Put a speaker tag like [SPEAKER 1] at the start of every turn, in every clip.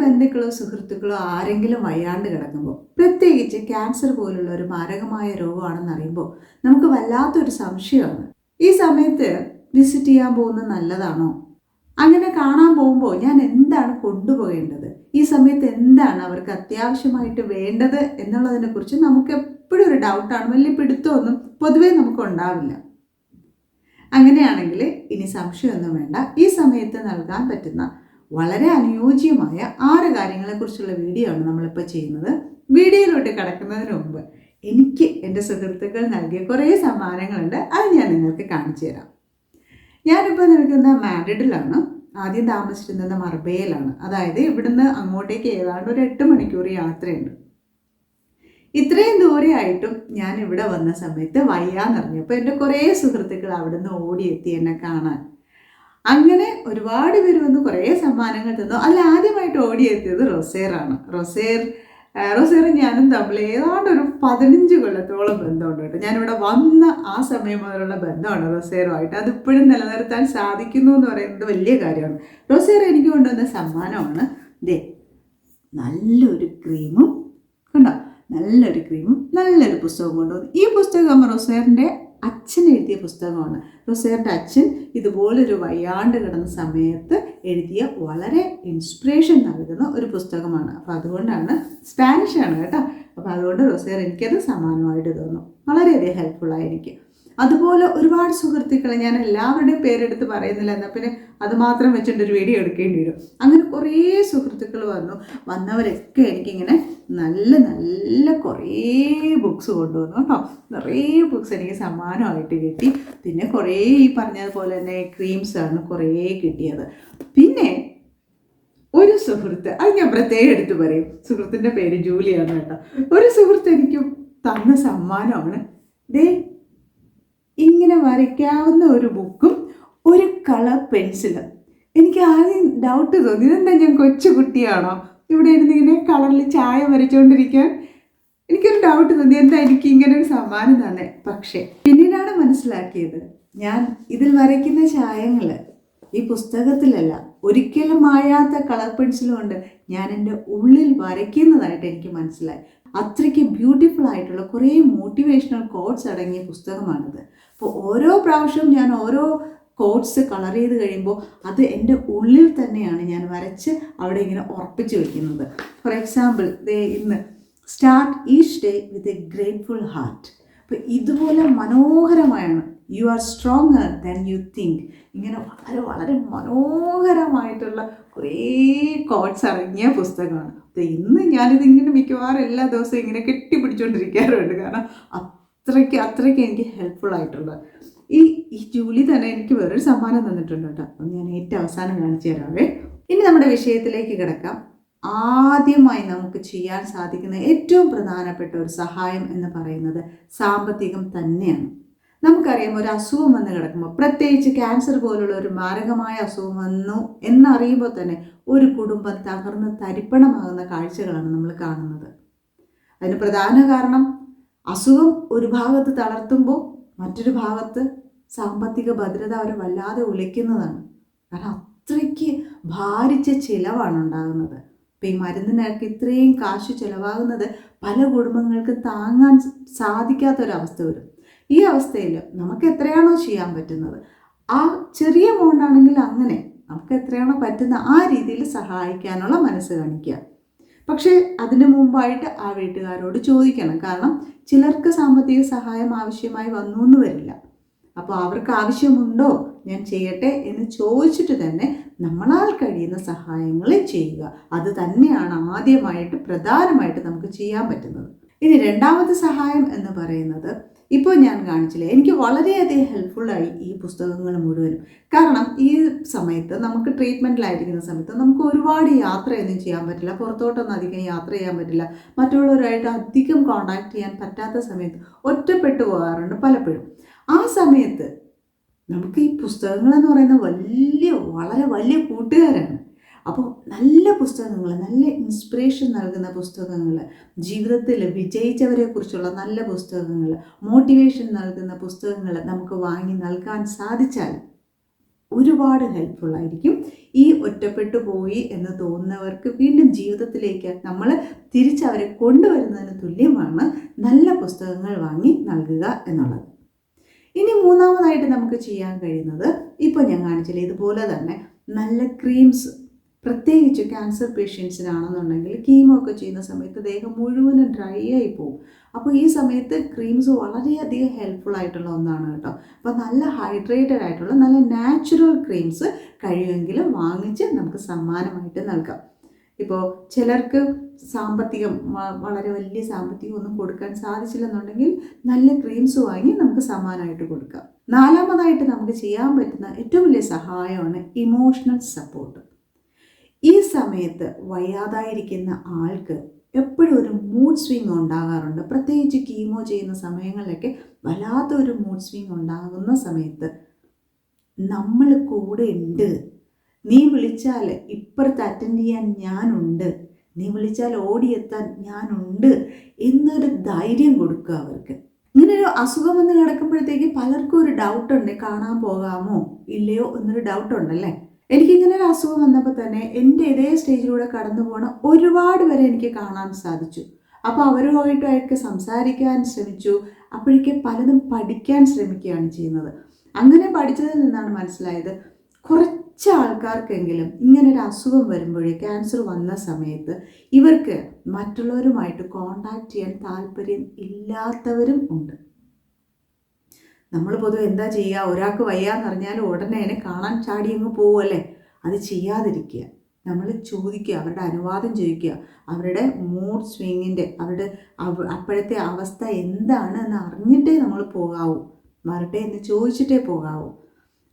[SPEAKER 1] ബന്ധുക്കളോ സുഹൃത്തുക്കളോ ആരെങ്കിലും വയ്യാണ്ട് കിടക്കുമ്പോൾ പ്രത്യേകിച്ച് ക്യാൻസർ പോലുള്ള ഒരു മാരകമായ രോഗമാണെന്ന് അറിയുമ്പോൾ നമുക്ക് വല്ലാത്തൊരു സംശയമാണ്. ഈ സമയത്ത് വിസിറ്റ് ചെയ്യാൻ പോകുന്നത് നല്ലതാണോ? അങ്ങനെ കാണാൻ പോകുമ്പോൾ ഞാൻ എന്താണ് കൊണ്ടുപോകേണ്ടത്? ഈ സമയത്ത് എന്താണ് അവർക്ക് അത്യാവശ്യമായിട്ട് വേണ്ടത് എന്നുള്ളതിനെ കുറിച്ച് നമുക്ക് എപ്പോഴും ഒരു ഡൗട്ടാണ് വലിയ പിടുത്തമൊന്നും പൊതുവേ നമുക്ക് ഉണ്ടാവില്ല. അങ്ങനെയാണെങ്കിൽ ഇനി സംശയമൊന്നും വേണ്ട. ഈ സമയത്ത് നൽകാൻ പറ്റുന്ന വളരെ അനുയോജ്യമായ ആറ് കാര്യങ്ങളെക്കുറിച്ചുള്ള വീഡിയോ ആണ് നമ്മളിപ്പോൾ ചെയ്യുന്നത്. വീഡിയോയിലോട്ട് കിടക്കുന്നതിന് മുമ്പ് എനിക്ക് എന്റെ സുഹൃത്തുക്കൾ നൽകിയ കുറേ സമ്മാനങ്ങളുണ്ട്. അത് ഞാൻ നിങ്ങൾക്ക് കാണിച്ചു തരാം. ഞാനിപ്പോൾ നിൽക്കുന്ന മാഡ്രിഡിലാണ്. ആദ്യം താമസിച്ചിരുന്നത് മർബേയിലാണ്. അതായത് ഇവിടുന്ന് അങ്ങോട്ടേക്ക് ഏതാണ്ട് ഒരു എട്ട് മണിക്കൂർ യാത്രയുണ്ട്. ഇത്രയും ദൂരെയായിട്ടും ഞാൻ ഇവിടെ വന്ന സമയത്ത് വയ്യാന്നറിഞ്ഞപ്പോൾ എന്റെ കുറേ സുഹൃത്തുക്കൾ അവിടുന്ന് ഓടിയെത്തി എന്നെ കാണാൻ. അങ്ങനെ ഒരുപാട് പേര് വന്ന് കുറേ സമ്മാനങ്ങൾ തന്നു. അതിൽ ആദ്യമായിട്ട് ഓടിയെത്തിയത് റൊസേറാണ്. റൊസേർ റൊസേറും ഞാനും തമ്മിൽ ഏതാണ്ട് ഒരു പതിനഞ്ച് കൊല്ലത്തോളം ബന്ധമുണ്ട് കേട്ടോ. ഞാനിവിടെ വന്ന ആ സമയം മുതലുള്ള ബന്ധമാണ് റൊസേറുമായിട്ട്. അതിപ്പോഴും നിലനിർത്താൻ സാധിക്കുന്നു എന്ന് പറയുന്നത് വലിയ കാര്യമാണ്. റൊസേർ എനിക്ക് കൊണ്ടുവന്ന സമ്മാനമാണ് ദേ നല്ലൊരു ക്രീമും കണ്ടോ? നല്ലൊരു ക്രീമും നല്ലൊരു പുസ്തകം കൊണ്ടുവന്നു. ഈ പുസ്തകം റൊസേറിന്റെ അച്ഛൻ എഴുതിയ പുസ്തകമാണ്. റൊസേറിന്റെ അച്ഛൻ ഇതുപോലൊരു വയ്യാണ്ട് കിടന്ന സമയത്ത് എഴുതിയ വളരെ ഇൻസ്പിറേഷൻ നൽകുന്ന ഒരു പുസ്തകമാണ്. അപ്പോൾ അതുകൊണ്ടാണ് സ്പാനിഷാണ് കേട്ടോ. അപ്പോൾ അതുകൊണ്ട് റൊസേർ എനിക്കത് സമാനമായിട്ട് തോന്നും വളരെയധികം ഹെൽപ്ഫുള്ളായി എനിക്ക്. അതുപോലെ ഒരുപാട് സുഹൃത്തുക്കളെ ഞാൻ എല്ലാവരുടെയും പേരെടുത്ത് പറയുന്നില്ല എന്നാൽ പിന്നെ അത് മാത്രം വെച്ചിട്ട് ഒരു വീഡിയോ എടുക്കേണ്ടി വരും. അങ്ങനെ കുറേ സുഹൃത്തുക്കൾ വന്നു. വന്നവരൊക്കെ എനിക്കിങ്ങനെ നല്ല നല്ല കുറേ ബുക്സ് കൊണ്ടുവന്നു കേട്ടോ. നിറയെ ബുക്സ് എനിക്ക് സമ്മാനമായിട്ട് കിട്ടി. പിന്നെ കുറേ ഈ പറഞ്ഞതുപോലെ തന്നെ ക്രീംസാണ് കുറേ കിട്ടിയത്. പിന്നെ ഒരു സുഹൃത്ത് അത് ഞാൻ പ്രത്യേകം എടുത്ത് പറയും. സുഹൃത്തിന്റെ പേര് ജൂലിയാണ് കേട്ടോ. ഒരു സുഹൃത്ത് എനിക്ക് തന്ന സമ്മാനമാണ്. ദേ ഇങ്ങനെ വരയ്ക്കാവുന്ന ഒരു ബുക്കും ഒരു കളർ പെൻസിലും. എനിക്ക് ആദ്യം ഡൗട്ട് തോന്നി. ഇതെന്താ ഞാൻ കൊച്ചു കുട്ടിയാണോ? ഇവിടെ ഇരുന്ന് ഇങ്ങനെ കളറിൽ ചായ വരച്ചുകൊണ്ടിരിക്കാൻ എനിക്കൊരു ഡൗട്ട് തോന്നി. എന്താ എനിക്ക് ഇങ്ങനെ ഒരു സമ്മാനം തന്നെ? പക്ഷേ പിന്നീടാണ് മനസ്സിലാക്കിയത് ഞാൻ ഇതിൽ വരയ്ക്കുന്ന ചായങ്ങൾ ഈ പുസ്തകത്തിലല്ല ഒരിക്കലും മായാത്ത കളർ പെൻസിൽ കൊണ്ട് ഞാൻ എന്റെ ഉള്ളിൽ വരയ്ക്കുന്നതായിട്ട് എനിക്ക് മനസ്സിലായി. അത്രയ്ക്ക് ബ്യൂട്ടിഫുൾ ആയിട്ടുള്ള കുറേ മോട്ടിവേഷണൽ കോഡ്സ് അടങ്ങിയ പുസ്തകമാണിത്. അപ്പോൾ ഓരോ പ്രാവശ്യവും ഞാൻ ഓരോ കോഡ്സ് കളർ ചെയ്ത് കഴിയുമ്പോൾ അത് എന്റെ ഉള്ളിൽ തന്നെയാണ് ഞാൻ വരച്ച് അവിടെ ഇങ്ങനെ ഉറപ്പിച്ച് വയ്ക്കുന്നത് ഫോർ എക്സാമ്പിൾ ദേ ഇന്ന് start each day with a grateful heart അപ്പോൾ ഇതുപോലെ മനോഹരമായാണ്. You are stronger than you think ഇങ്ങനെ വളരെ വളരെ മനോഹരമായിട്ടുള്ള കുറേ കോഡ്സ് അടങ്ങിയ പുസ്തകമാണ്. അപ്പോൾ ഇന്ന് ഞാനിത് ഇങ്ങനെ മിക്കവാറും എല്ലാ ദിവസവും ഇങ്ങനെ കെട്ടിപ്പിടിച്ചുകൊണ്ടിരിക്കാറുണ്ട് കാരണം അത്രയ്ക്ക് അത്രയ്ക്ക് എനിക്ക് ഹെൽപ്ഫുൾ ആയിട്ടുള്ള ഈ ഈ ജൂലി തന്നെ എനിക്ക് വേറൊരു സമ്മാനം തന്നിട്ടുണ്ട് കേട്ടോ. അപ്പം ഞാൻ ഏറ്റവും അവസാനം കാണിച്ചു തരാവേ. ഇനി നമ്മുടെ വിഷയത്തിലേക്ക് കിടക്കാം. ആദ്യമായി നമുക്ക് ചെയ്യാൻ സാധിക്കുന്ന ഏറ്റവും പ്രധാനപ്പെട്ട ഒരു സഹായം എന്ന് പറയുന്നത് സാമ്പത്തികം തന്നെയാണ്. നമുക്കറിയാം ഒരു അസുഖം വന്ന് കിടക്കുമ്പോൾ പ്രത്യേകിച്ച് ക്യാൻസർ പോലുള്ള ഒരു മാരകമായ അസുഖം വന്നു എന്നറിയുമ്പോൾ തന്നെ ഒരു കുടുംബം തകർന്ന് തരിപ്പണമാകുന്ന കാഴ്ചകളാണ് നമ്മൾ കാണുന്നത്. അതിന് പ്രധാന കാരണം അസുഖം ഒരു ഭാഗത്ത് തളർത്തുമ്പോൾ മറ്റൊരു ഭാഗത്ത് സാമ്പത്തിക ഭദ്രത അവരെ വല്ലാതെ ഉലയ്ക്കുന്നതാണ്. കാരണം അത്രയ്ക്ക് ഭാരിച്ച ചിലവാണ് ഉണ്ടാകുന്നത്. ഇപ്പം ഈ മരുന്നിനൊക്കെ ഇത്രയും കാശ് ചിലവാകുന്നത് പല കുടുംബങ്ങൾക്കും താങ്ങാൻ സാധിക്കാത്തൊരവസ്ഥ വരും. ഈ അവസ്ഥയിൽ നമുക്ക് എത്രയാണോ ചെയ്യാൻ പറ്റുന്നത്? ആ ചെറിയ എമൗണ്ട് ആണെങ്കിൽ അങ്ങനെ നമുക്ക് എത്രയാണോ പറ്റുന്ന ആ രീതിയിൽ സഹായിക്കാനുള്ള മനസ്സ് കാണിക്കുക. പക്ഷേ അതിനു മുമ്പായിട്ട് ആ വീട്ടുകാരോട് ചോദിക്കണം. കാരണം ചിലർക്ക് സാമ്പത്തിക സഹായം ആവശ്യമായി വന്നു എന്ന് വരില്ല. അപ്പോൾ അവർക്ക് ആവശ്യമുണ്ടോ? ഞാൻ ചെയ്യട്ടെ എന്ന് ചോദിച്ചിട്ട് തന്നെ നമ്മളാൽ കഴിയുന്ന സഹായങ്ങൾ ചെയ്യുക. അത് തന്നെയാണ് ആദ്യമായിട്ട് പ്രധാനമായിട്ട് നമുക്ക് ചെയ്യാൻ പറ്റുന്നത്. ഇനി രണ്ടാമത്തെ സഹായം എന്ന് പറയുന്നത് ഇപ്പോൾ ഞാൻ കാണിച്ചില്ല എനിക്ക് വളരെയധികം ഹെൽപ്ഫുള്ളായി ഈ പുസ്തകങ്ങൾ മുഴുവനും. കാരണം ഈ സമയത്ത് നമുക്ക് ട്രീറ്റ്മെന്റിലായിരിക്കുന്ന സമയത്ത് നമുക്ക് ഒരുപാട് യാത്രയൊന്നും ചെയ്യാൻ പറ്റില്ല പുറത്തോട്ടൊന്നും അധികം യാത്ര ചെയ്യാൻ പറ്റില്ല. മറ്റുള്ളവരായിട്ട് അധികം കോണ്ടാക്ട് ചെയ്യാൻ പറ്റാത്ത സമയത്ത് ഒറ്റപ്പെട്ടു പോകാറുണ്ട് പലപ്പോഴും. ആ സമയത്ത് നമുക്ക് ഈ പുസ്തകങ്ങളെന്ന് പറയുന്ന വലിയ വളരെ വലിയ കൂട്ടുകാരാണ്. അപ്പോൾ നല്ല പുസ്തകങ്ങൾ നല്ല ഇൻസ്പിറേഷൻ നൽകുന്ന പുസ്തകങ്ങൾ ജീവിതത്തിൽ വിജയിച്ചവരെ കുറിച്ചുള്ള നല്ല പുസ്തകങ്ങൾ മോട്ടിവേഷൻ നൽകുന്ന പുസ്തകങ്ങൾ നമുക്ക് വാങ്ങി നൽകാൻ സാധിച്ചാൽ ഒരുപാട് ഹെൽപ്ഫുൾ ആയിരിക്കും. ഈ ഒറ്റപ്പെട്ടു പോയി എന്ന് തോന്നുന്നവർക്ക് വീണ്ടും ജീവിതത്തിലേക്ക് നമ്മൾ തിരിച്ചവരെ കൊണ്ടുവരുന്നതിന് തുല്യമാണ് നല്ല പുസ്തകങ്ങൾ വാങ്ങി നൽകുക എന്നുള്ളത്. ഇനി മൂന്നാമതായിട്ട് നമുക്ക് ചെയ്യാൻ കഴിയുന്നത് ഇപ്പോൾ ഞാൻ കാണിച്ചില്ല ഇതുപോലെ തന്നെ നല്ല ക്രീംസ് പ്രത്യേകിച്ച് ക്യാൻസർ പേഷ്യൻസിനാണെന്നുണ്ടെങ്കിൽ കീമോ ഒക്കെ ചെയ്യുന്ന സമയത്ത് ദേഹം മുഴുവനും ഡ്രൈ ആയി പോകും. അപ്പോൾ ഈ സമയത്ത് ക്രീംസ് വളരെയധികം ഹെൽപ്ഫുൾ ആയിട്ടുള്ള ഒന്നാണ് കേട്ടോ. അപ്പോൾ നല്ല ഹൈഡ്രേറ്റഡ് ആയിട്ടുള്ള നല്ല നാച്ചുറൽ ക്രീംസ് കഴിയുമെങ്കിൽ വാങ്ങിച്ച് നമുക്ക് സമ്മാനമായിട്ട് നൽകാം. ഇപ്പോൾ ചിലർക്ക് സാമ്പത്തികം വളരെ വലിയ സാമ്പത്തികം ഒന്നും കൊടുക്കാൻ സാധിച്ചില്ലെന്നുണ്ടെങ്കിൽ നല്ല ക്രീംസ് വാങ്ങി നമുക്ക് സമ്മാനമായിട്ട് കൊടുക്കാം. നാലാമതായിട്ട് നമുക്ക് ചെയ്യാൻ പറ്റുന്ന ഏറ്റവും വലിയ സഹായമാണ് ഇമോഷണൽ സപ്പോർട്ട് ഈ സമയത്ത് വയ്യാതായിരിക്കുന്ന ആൾക്ക് എപ്പോഴും ഒരു മൂഡ് സ്വിങ് ഉണ്ടാകാറുണ്ട്. പ്രത്യേകിച്ച് കീമോ ചെയ്യുന്ന സമയങ്ങളിലൊക്കെ വല്ലാത്തൊരു മൂഡ് സ്വിങ് ഉണ്ടാകുന്ന സമയത്ത് നമ്മൾ കൂടെ ഉണ്ട്. നീ വിളിച്ചാൽ ഇപ്പുറത്ത് അറ്റൻഡ് ചെയ്യാൻ ഞാനുണ്ട്. നീ വിളിച്ചാൽ ഓടിയെത്താൻ ഞാനുണ്ട് എന്നൊരു ധൈര്യം കൊടുക്കുക അവർക്ക്. ഇങ്ങനൊരു അസുഖം വന്ന് കിടക്കുമ്പോഴത്തേക്ക് പലർക്കും ഒരു ഡൗട്ടുണ്ട് കാണാൻ പോകാമോ? ഇല്ലയോ എന്നൊരു ഡൗട്ട് ഉണ്ടല്ലേ? എനിക്കിങ്ങനെ ഒരു അസുഖം വന്നപ്പോൾ തന്നെ എന്റെ ഇതേ സ്റ്റേജിലൂടെ കടന്നു പോണ ഒരുപാട് പേരെ എനിക്ക് കാണാൻ സാധിച്ചു. അപ്പോൾ അവരുമായിട്ടൊക്കെ സംസാരിക്കാൻ ശ്രമിച്ചു. അപ്പോഴേക്ക് പലതും പഠിക്കാൻ ശ്രമിക്കുകയാണ് ചെയ്യുന്നത്. അങ്ങനെ പഠിച്ചതിൽ നിന്നാണ് മനസ്സിലായത് കുറച്ച് ആൾക്കാർക്കെങ്കിലും ഇങ്ങനൊരു അസുഖം വരുമ്പോഴേ ക്യാൻസർ വന്ന സമയത്ത് ഇവർക്ക് മറ്റുള്ളവരുമായിട്ട് കോണ്ടാക്ട് ചെയ്യാൻ താല്പര്യം ഇല്ലാത്തവരും ഉണ്ട്. നമ്മൾ പൊതുവെ എന്താ ചെയ്യുക? ഒരാൾക്ക് വയ്യാന്ന് പറഞ്ഞാൽ ഉടനെ അതിനെ കാണാൻ ചാടി അങ്ങ് പോവുമല്ലേ അത് ചെയ്യാതിരിക്കുക. നമ്മൾ ചോദിക്കുക അവരുടെ അനുവാദം ചോദിക്കുക. അവരുടെ മൂഡ് സ്വിങ്ങിന്റെ അവരുടെ അവ- അപ്പോഴത്തെ അവസ്ഥ എന്താണ് എന്ന് അറിഞ്ഞിട്ടേ നമ്മൾ പോകാവൂ. വരട്ടെ എന്ന് ചോദിച്ചിട്ടേ പോകാവൂ.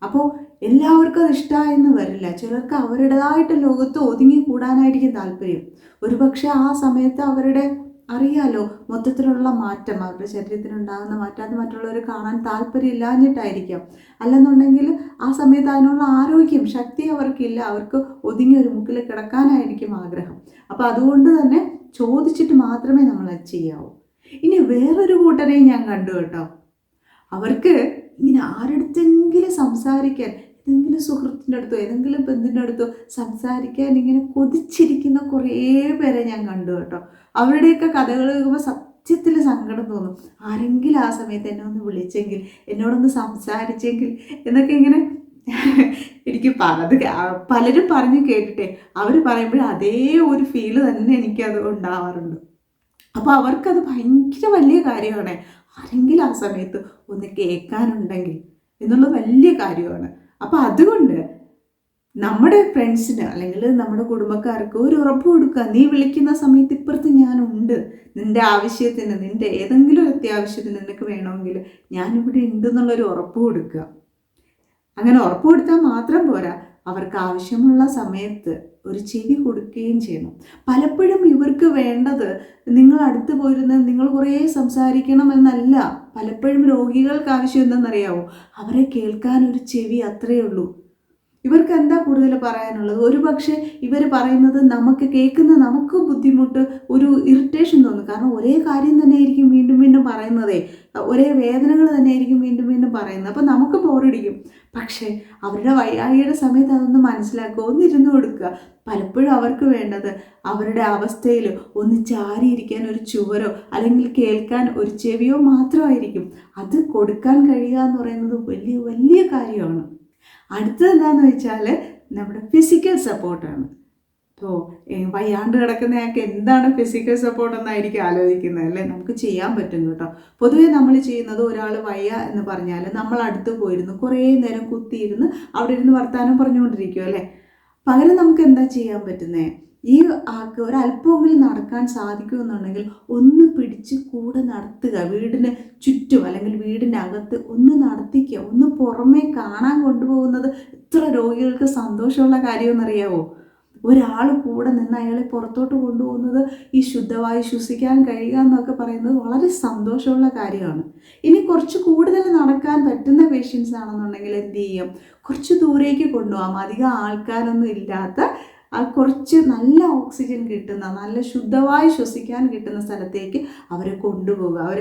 [SPEAKER 1] അപ്പോൾ എല്ലാവർക്കും അത് ഇഷ്ടമായെന്ന് വരില്ല. ചിലർക്ക് അവരുടേതായിട്ട് ലോകത്ത് ഒതുങ്ങി കൂടാനായിരിക്കും താല്പര്യം. ഒരുപക്ഷെ ആ സമയത്ത് അവരുടെ അറിയാലോ മൊത്തത്തിലുള്ള മാറ്റം അവരുടെ ശരീരത്തിനുണ്ടാകുന്ന മാറ്റം അത് മറ്റുള്ളവർ കാണാൻ താല്പര്യമില്ലാഞ്ഞിട്ടായിരിക്കാം. അല്ലെന്നുണ്ടെങ്കിൽ ആ സമയത്ത് അതിനുള്ള ആരോഗ്യം ശക്തി അവർക്കില്ല. അവർക്ക് ഒതുങ്ങി ഒരു മുക്കിൽ കിടക്കാനായിരിക്കും ആഗ്രഹം. അപ്പോൾ അതുകൊണ്ട് തന്നെ ചോദിച്ചിട്ട് മാത്രമേ നമ്മൾ അത് ചെയ്യാവൂ. ഇനി വേറൊരു കൂട്ടരെയും ഞാൻ കണ്ടു കേട്ടോ. അവർക്ക് ഇങ്ങനെ ആരടുത്തെങ്കിലും സംസാരിക്കാൻ ഏതെങ്കിലും സുഹൃത്തിന്റെ അടുത്തോ ഏതെങ്കിലും ബന്ധുവിന്റെ അടുത്തോ സംസാരിക്കാൻ ഇങ്ങനെ കൊതിച്ചിരിക്കുന്ന കുറേ പേരെ ഞാൻ കണ്ടു കേട്ടോ. അവരുടെയൊക്കെ കഥകൾ കേൾക്കുമ്പോൾ സത്യത്തിൽ സങ്കടം തോന്നും. ആരെങ്കിലും ആ സമയത്ത് എന്നെ ഒന്ന് വിളിച്ചെങ്കിൽ എന്നോടൊന്ന് സംസാരിച്ചെങ്കിൽ എന്നൊക്കെ ഇങ്ങനെ എനിക്ക് കേ- പലരും പറഞ്ഞു കേട്ടിട്ടെ. അവർ പറയുമ്പോൾ അതേ ഒരു ഫീൽ തന്നെ എനിക്കത് ഉണ്ടാവാറുണ്ട്. അപ്പോൾ അവർക്കത് ഭയങ്കര വലിയ കാര്യമാണ്. ആരെങ്കിലും ആ സമയത്ത് ഒന്ന് കേൾക്കാനുണ്ടെങ്കിൽ എന്നുള്ളത് വലിയ കാര്യമാണ്. അപ്പോൾ അതുകൊണ്ട് നമ്മുടെ ഫ്രണ്ട്സിന് അല്ലെങ്കിൽ നമ്മുടെ കുടുംബക്കാർക്ക് ഒരു ഉറപ്പ് കൊടുക്കുക. നീ വിളിക്കുന്ന സമയത്ത് ഇപ്പുറത്ത് ഞാനുണ്ട്. നിന്റെ ആവശ്യത്തിന് നിന്റെ ഏതെങ്കിലും ഒരു അത്യാവശ്യത്തിന് നിനക്ക് വേണമെങ്കിൽ ഞാനിവിടെ ഉണ്ടെന്നുള്ളൊരു ഉറപ്പ് കൊടുക്കുക. അങ്ങനെ ഉറപ്പ് കൊടുത്താൽ മാത്രം പോരാ. അവർക്ക് ആവശ്യമുള്ള സമയത്ത് ഒരു ചെവി കൊടുക്കുകയും ചെയ്യണം. പലപ്പോഴും ഇവർക്ക് വേണ്ടത് നിങ്ങൾ അടുത്ത് പോയിരുന്ന് നിങ്ങൾ കുറേ സംസാരിക്കണം എന്നല്ല. പലപ്പോഴും രോഗികൾക്ക് ആവശ്യം എന്തെന്നറിയാവോ? അവരെ കേൾക്കാൻ ഒരു ചെവി അത്രയേ ഉള്ളൂ. ഇവർക്ക് എന്താ കൂടുതൽ പറയാനുള്ളത്? ഒരു പക്ഷേ ഇവർ പറയുന്നത് നമുക്ക് കേൾക്കുന്ന നമുക്ക് ബുദ്ധിമുട്ട് ഒരു ഇറിറ്റേഷൻ തോന്നും. കാരണം ഒരേ കാര്യം തന്നെ ആയിരിക്കും വീണ്ടും വീണ്ടും പറയുന്നതേ. ഒരേ വേദനകൾ തന്നെ ആയിരിക്കും വീണ്ടും വീണ്ടും പറയുന്നത്. അപ്പം നമുക്ക് ബോറടിക്കും. പക്ഷേ അവരുടെ വയ്യാഴിയുടെ സമയത്ത് അതൊന്ന് മനസ്സിലാക്കുക. ഒന്നിരുന്ന് കൊടുക്കുക. പലപ്പോഴും അവർക്ക് വേണ്ടത് അവരുടെ അവസ്ഥയിൽ ഒന്ന് ചാരിയിരിക്കാൻ ഒരു ചുവരോ അല്ലെങ്കിൽ കേൾക്കാൻ ഒരു ചെവിയോ മാത്രമായിരിക്കും. അത് കൊടുക്കാൻ കഴിയുക എന്ന് പറയുന്നത് വലിയ വലിയ കാര്യമാണ്. അടുത്തത് എന്താണെന്ന് വെച്ചാൽ നമ്മുടെ ഫിസിക്കൽ സപ്പോർട്ടാണ് ഇപ്പോൾ വയ്യാണ്ട് കിടക്കുന്നയാൾക്ക് എന്താണ് ഫിസിക്കൽ സപ്പോർട്ട് എന്നായിരിക്കും ആലോചിക്കുന്നത് അല്ലേ? നമുക്ക് ചെയ്യാൻ പറ്റും കേട്ടോ. പൊതുവേ നമ്മൾ ചെയ്യുന്നത് ഒരാൾ വയ്യ എന്ന് പറഞ്ഞാൽ നമ്മൾ അടുത്ത് പോയിരുന്നു കുറേ നേരം കുത്തിയിരുന്ന് അവിടെ ഇരുന്ന് വർത്തമാനം പറഞ്ഞുകൊണ്ടിരിക്കും അല്ലേ? പകരം നമുക്ക് എന്താ ചെയ്യാൻ പറ്റുന്നത് ഈ ആൾക്ക് ഒരല്പമെങ്കിലും നടക്കാൻ സാധിക്കുമെന്നുണ്ടെങ്കിൽ ഒന്ന് പിടിച്ച് കൂടെ നടത്തുക. വീടിന് ചുറ്റും അല്ലെങ്കിൽ വീടിന്റെ അകത്ത് ഒന്ന് നടത്തിക്കുക. ഒന്ന് പുറമേ കാണാൻ കൊണ്ടുപോകുന്നത് എത്ര രോഗികൾക്ക് സന്തോഷമുള്ള കാര്യമെന്നറിയാവോ? ഒരാൾ കൂടെ നിന്ന് അയാളെ പുറത്തോട്ട് കൊണ്ടുപോകുന്നത് ഈ ശുദ്ധവായു ശ്വസിക്കാൻ കഴിയുക എന്നൊക്കെ പറയുന്നത് വളരെ സന്തോഷമുള്ള കാര്യമാണ്. ഇനി കുറച്ച് കൂടുതൽ നടക്കാൻ പറ്റുന്ന പേഷ്യൻസ് ആണെന്നുണ്ടെങ്കിൽ എന്ത് ചെയ്യും? കുറച്ച് ദൂരേക്ക് കൊണ്ടുപോകാം. അധികം ആൾക്കാരൊന്നും ഇല്ലാത്ത കുറച്ച് നല്ല ഓക്സിജൻ കിട്ടുന്ന നല്ല ശുദ്ധമായി ശ്വസിക്കാൻ കിട്ടുന്ന സ്ഥലത്തേക്ക് അവരെ കൊണ്ടുപോകുക അവർ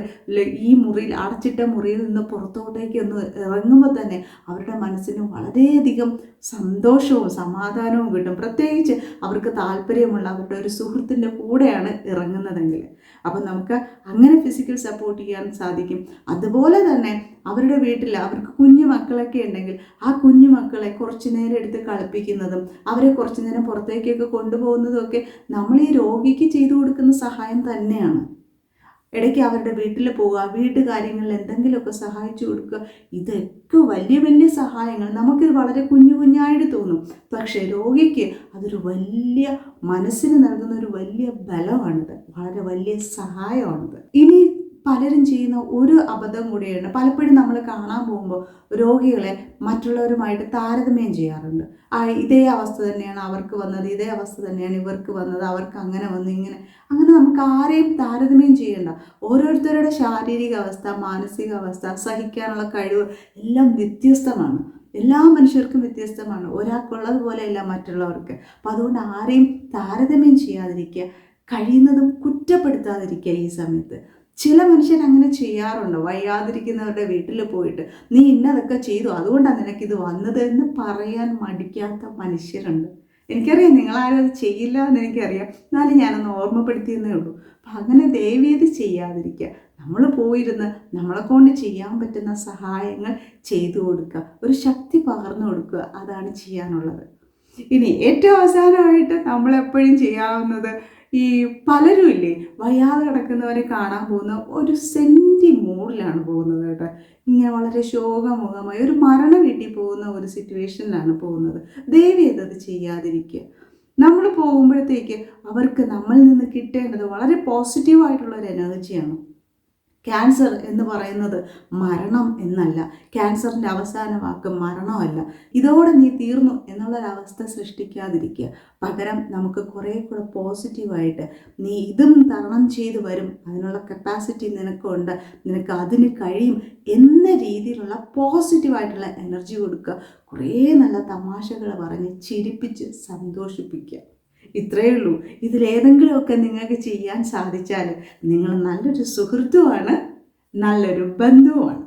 [SPEAKER 1] ഈ മുറിയിൽ അടച്ചിട്ട മുറിയിൽ നിന്ന് പുറത്തോട്ടേക്ക് ഒന്ന് ഇറങ്ങുമ്പോൾ തന്നെ അവരുടെ മനസ്സിന് വളരെയധികം സന്തോഷവും സമാധാനവും കിട്ടും. പ്രത്യേകിച്ച് അവർക്ക് താല്പര്യമുള്ള അവരുടെ ഒരു സുഹൃത്തിന്റെ കൂടെയാണ് ഇറങ്ങുന്നതെങ്കിൽ. അപ്പം നമുക്ക് അങ്ങനെ ഫിസിക്കൽ സപ്പോർട്ട് ചെയ്യാൻ സാധിക്കും. അതുപോലെ തന്നെ അവരുടെ വീട്ടിൽ അവർക്ക് കുഞ്ഞു മക്കളൊക്കെ ഉണ്ടെങ്കിൽ ആ കുഞ്ഞു മക്കളെ കുറച്ച് നേരം എടുത്ത് കളിപ്പിക്കുന്നതും അവരെ കുറച്ച് നേരം പുറത്തേക്കൊക്കെ കൊണ്ടുപോകുന്നതൊക്കെ നമ്മൾ ഈ രോഗിക്ക് ചെയ്തു കൊടുക്കുന്ന സഹായം തന്നെയാണ്. ഇടയ്ക്ക് അവരുടെ വീട്ടിൽ പോവുക വീട്ടുകാര്യങ്ങളിൽ എന്തെങ്കിലുമൊക്കെ സഹായിച്ചു കൊടുക്കുക ഇതൊക്കെ വലിയ വലിയ സഹായങ്ങൾ. നമുക്കിത് വളരെ കുഞ്ഞു കുഞ്ഞായിട്ട് തോന്നും. പക്ഷേ രോഗിക്ക് അതൊരു വലിയ മനസ്സിന് നൽകുന്ന ഒരു വലിയ ബലമാണിത്. വളരെ വലിയ സഹായമാണിത്. ഇനി പലരും ചെയ്യുന്ന ഒരു അബദ്ധം കൂടിയാണ്. പലപ്പോഴും നമ്മൾ കാണാൻ പോകുമ്പോൾ രോഗികളെ മറ്റുള്ളവരുമായിട്ട് താരതമ്യം ചെയ്യാറുണ്ട്. ആ ഇതേ അവസ്ഥ തന്നെയാണ് അവർക്ക് വന്നത് ഇതേ അവസ്ഥ തന്നെയാണ് ഇവർക്ക് വന്നത് അവർക്ക് അങ്ങനെ വന്നു ഇങ്ങനെ. അങ്ങനെ നമുക്ക് ആരെയും താരതമ്യം ചെയ്യണ്ട. ഓരോരുത്തരുടെ ശാരീരിക അവസ്ഥ മാനസിക അവസ്ഥ സഹിക്കാനുള്ള കഴിവ് എല്ലാം വ്യത്യസ്തമാണ്. എല്ലാ മനുഷ്യർക്കും വ്യത്യസ്തമാണ്. ഒരാൾക്കുള്ളതുപോലെയല്ല മറ്റുള്ളവർക്ക്. അപ്പം അതുകൊണ്ട് ആരെയും താരതമ്യം ചെയ്യാതിരിക്കുക കഴിയുന്നതും കുറ്റപ്പെടുത്താതിരിക്കുക ഈ സമയത്ത്. ചില മനുഷ്യർ അങ്ങനെ ചെയ്യാറുണ്ട്. വയ്യാതിരിക്കുന്നവരുടെ വീട്ടിൽ പോയിട്ട് നീ ഇന്നതൊക്കെ ചെയ്തു അതുകൊണ്ടാണ് നിനക്കിത് വന്നത്? എന്ന് പറയാൻ മടിക്കാത്ത മനുഷ്യരുണ്ട്. എനിക്കറിയാം നിങ്ങളാരും അത് ചെയ്യില്ല എന്ന് എനിക്കറിയാം. എന്നാലും ഞാനൊന്ന് ഓർമ്മപ്പെടുത്തിയെന്നേ ഉള്ളൂ. അപ്പം അങ്ങനെ ദയവീത് ചെയ്യാതിരിക്കുക. നമ്മൾ പോയിരുന്ന് നമ്മളെ കൊണ്ട് ചെയ്യാൻ പറ്റുന്ന സഹായങ്ങൾ ചെയ്തു കൊടുക്കുക. ഒരു ശക്തി പകർന്നു കൊടുക്കുക. അതാണ് ചെയ്യാനുള്ളത്. ഇനി ഏറ്റവും അവസാനമായിട്ട് നമ്മളെപ്പോഴും ചെയ്യാവുന്നത് ഈ പലരും ഇല്ലേ വയ്യാതെ കിടക്കുന്നവരെ കാണാൻ പോകുന്ന ഒരു സെന്റി മൂഡിലാണ് പോകുന്നത് കേട്ടോ. ഇങ്ങനെ വളരെ ശോകമുഖമായി ഒരു മരണ വീട്ടിൽ പോകുന്ന ഒരു സിറ്റുവേഷനിലാണ് പോകുന്നത്. ദയവ് ചെയ്തത് ചെയ്യാതിരിക്കുക. നമ്മൾ പോകുമ്പോഴത്തേക്ക് അവർക്ക് നമ്മളിൽ നിന്ന് കിട്ടേണ്ടത് വളരെ പോസിറ്റീവായിട്ടുള്ള ഒരു എനർജിയാണ് ക്യാൻസർ എന്ന് പറയുന്നത് മരണം എന്നല്ല. ക്യാൻസറിന്റെ അവസാന വാക്ക് മരണമല്ല. ഇതോടെ നീ തീർന്നു എന്നുള്ളൊരവസ്ഥ സൃഷ്ടിക്കാതിരിക്കുക. പകരം നമുക്ക് കുറേ കൂടെ പോസിറ്റീവായിട്ട് നീ ഇതും തരണം ചെയ്തു വരും. അതിനുള്ള കപ്പാസിറ്റി നിനക്കുണ്ട്. നിനക്ക് അതിന് കഴിയും എന്ന രീതിയിലുള്ള പോസിറ്റീവായിട്ടുള്ള എനർജി കൊടുക്കുക. കുറേ നല്ല തമാശകൾ പറഞ്ഞ് ചിരിപ്പിച്ച് സന്തോഷിപ്പിക്കുക. ഇത്രയേ ഉള്ളൂ. ഇതിലേതെങ്കിലുമൊക്കെ നിങ്ങൾക്ക് ചെയ്യാൻ സാധിച്ചാൽ നിങ്ങൾ നല്ലൊരു സുഹൃത്തുമാണ് നല്ലൊരു ബന്ധുവാണ്.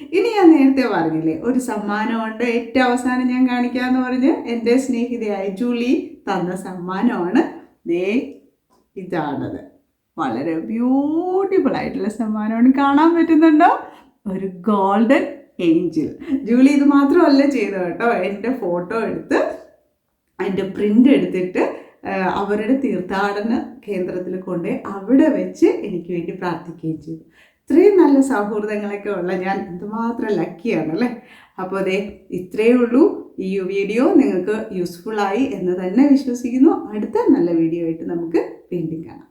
[SPEAKER 1] ഇനി ഞാൻ നേരത്തെ പറഞ്ഞില്ലേ ഒരു സമ്മാനമുണ്ട്. ഏറ്റവും അവസാനം ഞാൻ കാണിക്കാമെന്ന് പറഞ്ഞ് എന്റെ സ്നേഹിതയായ ജൂലി തന്ന സമ്മാനമാണ്. ദേ ഇതാണത്. വളരെ ബ്യൂട്ടിഫുൾ ആയിട്ടുള്ള സമ്മാനമാണ്. കാണാൻ പറ്റുന്നുണ്ടോ? ഒരു ഗോൾഡൻ ഏഞ്ചൽ. ജൂലി ഇത് മാത്രമല്ല ചെയ്തത് കേട്ടോ. എന്റെ ഫോട്ടോ എടുത്ത് അതിന്റെ പ്രിന്റ് എടുത്തിട്ട് അവരുടെ തീർത്ഥാടന കേന്ദ്രത്തിൽ കൊണ്ട് അവിടെ വെച്ച് എനിക്ക് വേണ്ടി പ്രാർത്ഥിക്കുകയും ചെയ്തു. ഇത്രയും നല്ല സൗഹൃദങ്ങളൊക്കെ ഉള്ള ഞാൻ എന്തുമാത്രം ലക്കിയാണ് അല്ലേ? അപ്പോൾ അതെ ഇത്രയേ ഉള്ളൂ. ഈ വീഡിയോ നിങ്ങൾക്ക് യൂസ്ഫുള്ളായി എന്ന് തന്നെ വിശ്വസിക്കുന്നു. അടുത്ത നല്ല വീഡിയോ ആയിട്ട് നമുക്ക് വീണ്ടും കാണാം.